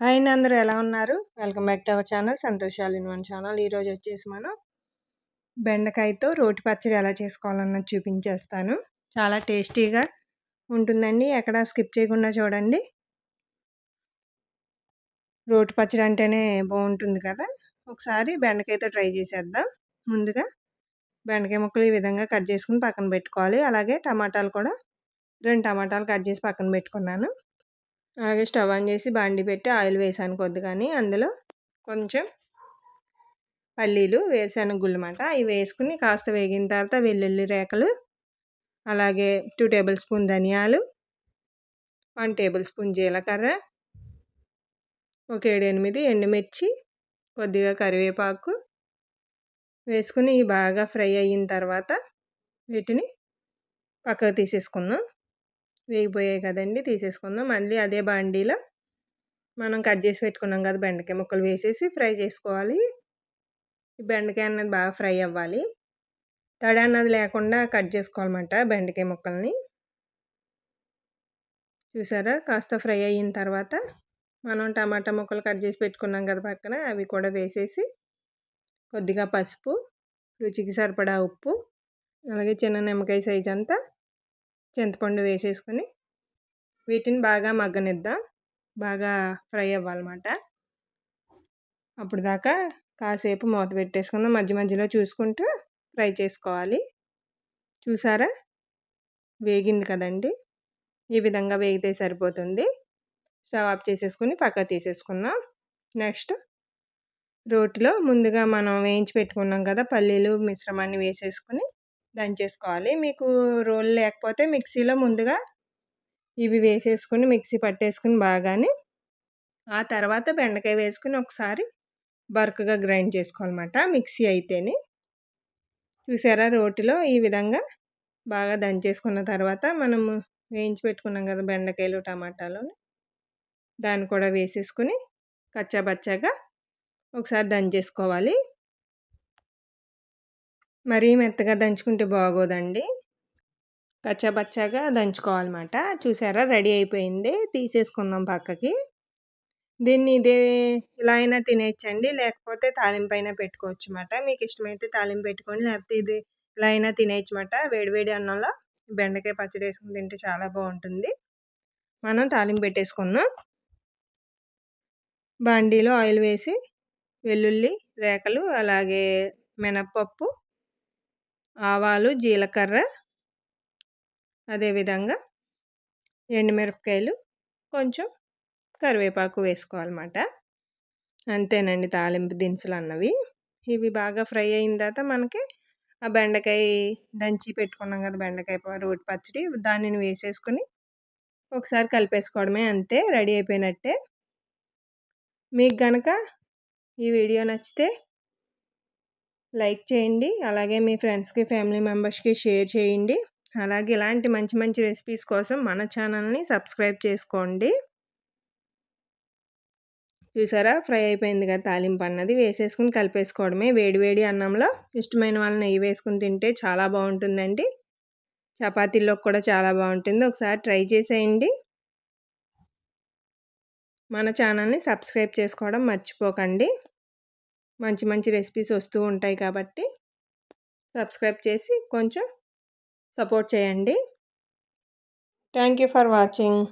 Hi అండి అందరూ ఎలా ఉన్నారు? Welcome back to our channel సంతోషాలు ఇన్ వన్ ఛానల్. ఈరోజు వచ్చేసి మనం బెండకాయతో రోటి పచ్చడి ఎలా చేసుకోవాలన్నది చూపించేస్తాను. చాలా టేస్టీగా ఉంటుందండి. ఎక్కడ స్కిప్ చేయకుండా చూడండి. రోటి పచ్చడి అంటేనే బాగుంటుంది కదా? ఒకసారి బెండకాయతో ట్రై చేసేద్దాం. ముందుగా బెండకాయ ముక్కలు ఈ విధంగా కట్ చేసుకుని పక్కన పెట్టుకోవాలి. అలాగే టమాటాలు కూడా రెండు టమాటాలు కట్ చేసి పక్కన పెట్టుకున్నాను. అలాగే స్టవ్ ఆన్ చేసి బాండి పెట్టి ఆయిల్ వేసాను కొద్దిగాని అందులో కొంచెం పల్లీలు వేరుశనగ గుళ్ళమాట. అవి వేసుకుని కాస్త వేగిన తర్వాత వెల్లుల్లి రేకలు అలాగే టూ టేబుల్ స్పూన్ ధనియాలు వన్ టేబుల్ స్పూన్ జీలకర్ర ఒక ఏడు ఎనిమిది ఎండుమిర్చి కొద్దిగా కరివేపాకు వేసుకుని బాగా ఫ్రై అయిన తర్వాత వీటిని పక్కకు తీసేసుకుందాం. వేగిపోయాయి కదండి తీసేసుకుందాం. మళ్ళీ అదే బాండీలో మనం కట్ చేసి పెట్టుకున్నాం కదా బెండకాయ ముక్కలు వేసేసి ఫ్రై చేసుకోవాలి. ఈ బెండకాయ అన్నది బాగా ఫ్రై అవ్వాలి. తడి అన్నది లేకుండా కట్ చేసుకోవాలన్నమాట బెండకాయ ముక్కల్ని. చూసారా? కాస్త ఫ్రై అయిన తర్వాత మనం టమాటా ముక్కలు కట్ చేసి పెట్టుకున్నాం కదా పక్కన అవి కూడా వేసేసి కొద్దిగా పసుపు రుచికి సరిపడా ఉప్పు అలాగే చిన్న నిమ్మకాయ సైజ్ అంతా చింతపండు వేసేసుకొని వీటిని బాగా మగ్గనిద్దాం. బాగా ఫ్రై అవ్వాలన్నమాట. అప్పుడు దాకా కాసేపు మూత పెట్టేసుకుందాం మధ్య మధ్యలో చూసుకుంటూ ఫ్రై చేసుకోవాలి. చూసారా? వేగింది కదండి. ఈ విధంగా వేగితే సరిపోతుంది. స్టవ్ ఆఫ్ చేసేసుకుని పక్క తీసేసుకుందాం. నెక్స్ట్ రోటిలో ముందుగా మనం వేయించి పెట్టుకున్నాం కదా పల్లీలు మిశ్రమాన్ని వేసేసుకుని దంచేసుకోవాలి మీకు రోల్ లేకపోతే మిక్సీలో ముందుగా ఇవి వేసేసుకుని మిక్సీ పట్టేసుకుని బాగానే ఆ తర్వాత బెండకాయ వేసుకుని ఒకసారి బర్క్గా గ్రైండ్ చేసుకోవాలన్నమాట మిక్సీ అయితేనే. చూసారా రోటిలో ఈ విధంగా బాగా దంచేసుకున్న తర్వాత మనము వేయించి పెట్టుకున్నాం కదా బెండకాయలు టమాటాలు దాన్ని కూడా వేసేసుకుని కచ్చాబచ్చాగా ఒకసారి దంచేసుకోవాలి. మరీ మెత్తగా దంచుకుంటే బాగోదండి. కచ్చాబచ్చాగా దంచుకోవాలన్నమాట. చూసారా? రెడీ అయిపోయింది. తీసేసుకుందాం పక్కకి. దీన్ని ఇదే ఇలా అయినా తినేయచ్చండి. లేకపోతే తాలింపైన పెట్టుకోవచ్చు అన్నమాట మీకు ఇష్టమైతే తాలింపు పెట్టుకొని లేకపోతే ఇది ఇలా అయినా తినేయచ్చు అన్నమాట వేడివేడి అన్నంలో బెండకాయ పచ్చడి వేసుకుని తింటే చాలా బాగుంటుంది. మనం తాలింపు పెట్టేసుకుందాం. బాండీలో ఆయిల్ వేసి వెల్లుల్లి రేకలు అలాగే మినప్పప్పు ఆవాలు జీలకర్ర అదేవిధంగా ఎండుమిరపకాయలు కొంచెం కరివేపాకు వేసుకోవాలన్నమాట. అంతేనండి తాలింపు దినుసులు అన్నవి ఇవి బాగా ఫ్రై అయిన తర్వాత మనకి ఆ బెండకాయ దంచి పెట్టుకున్నాం కదా బెండకాయ రోటి పచ్చడి దానిని వేసేసుకొని ఒకసారి కలిపేసుకోవడమే అంతే రెడీ అయిపోయినట్టే. మీకు కనుక ఈ వీడియో నచ్చితే లైక్ చేయండి. అలాగే మీ ఫ్రెండ్స్కి ఫ్యామిలీ మెంబర్స్కి షేర్ చేయండి. అలాగే ఇలాంటి మంచి మంచి రెసిపీస్ కోసం మన ఛానల్ని సబ్స్క్రైబ్ చేసుకోండి. చూసారా? ఫ్రై అయిపోయింది కదా తాలింపు అన్నది. వేసేసుకుని కలిపేసుకోవడమే. వేడివేడి అన్నంలో ఇష్టమైన వాళ్ళని నెయ్యి వేసుకుని తింటే చాలా బాగుంటుందండి. చపాతీల్లో కూడా చాలా బాగుంటుంది. ఒకసారి ట్రై చేసేయండి. మన ఛానల్ని సబ్స్క్రైబ్ చేసుకోవడం మర్చిపోకండి. మంచి మంచి రెసిపీస్ వస్తూ ఉంటాయి కాబట్టి సబ్స్క్రైబ్ చేసి కొంచెం సపోర్ట్ చేయండి. Thank you for watching.